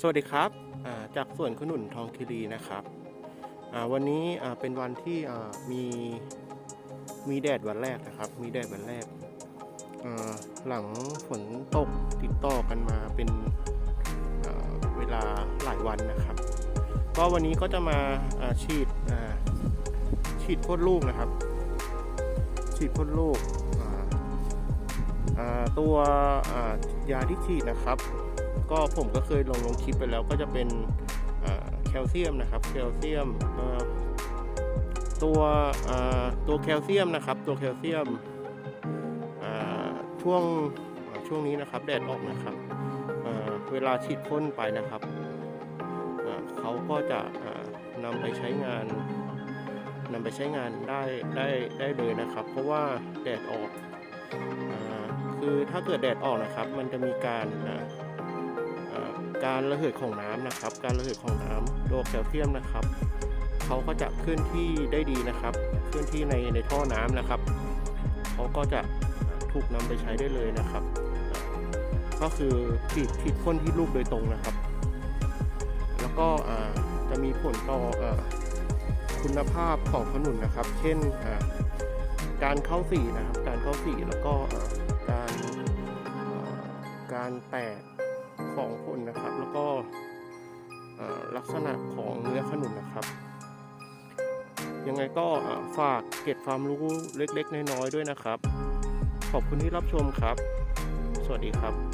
สวัสดีครับจากสวนขนุนทองคิรีนะครับวันนี้เป็นวันที่มีมีแดดวันแรกนะครับ มีแดดวันแรกหลังฝนตกติดต่อกันมาเป็นเวลาหลายวันนะครับ ก็วันนี้ก็จะมาฉีดฉีดพ่นลูกนะครับ ฉีดพ่นลูกตัว ยาที่ฉีดนะครับ ก็ผมก็เคยลงลงคลิปไปแล้วก็จะเป็นแคลเซียมนะครับแคลเซียมตัวตัวแคลเซียมนะครับ ตัวแคลเซียมช่วงช่วงนี้นะครับแดดออกนะครับเวลาฉีดพ่นไปนะครับเขาก็จะนำไปใช้งานนำไปใช้งานได้ได้ได้เลยนะครับ เพราะว่าแดดออกอคือถ้าเกิดแดดออกนะครับ มันจะมีการ การระเหยของน้ำนะครับ การระเหยของน้ำตัวแคลเซียมนะครับเขาก็จะเคลื่อนที่ได้ดีนะครับเคลื่อนที่ในในท่อน้ำนะครับเขาก็จะถูกนำไปใช้ได้เลยนะครับ ก็คือฉีดฉีดพ่นที่ลูกโดยตรงนะครับ แล้วก็จะมีผลต่อคุณภาพของขนุนนะครับ เช่นการเข้าสีนะครับ การเข้าสีแล้วก็การการแตก ของคนนะครับ แล้วก็ลักษณะของเนื้อขนุนนะครับ ยังไงก็ฝากเก็บความรู้เล็กๆ น้อยๆด้วยนะครับ ขอบคุณที่รับชมครับ สวัสดีครับ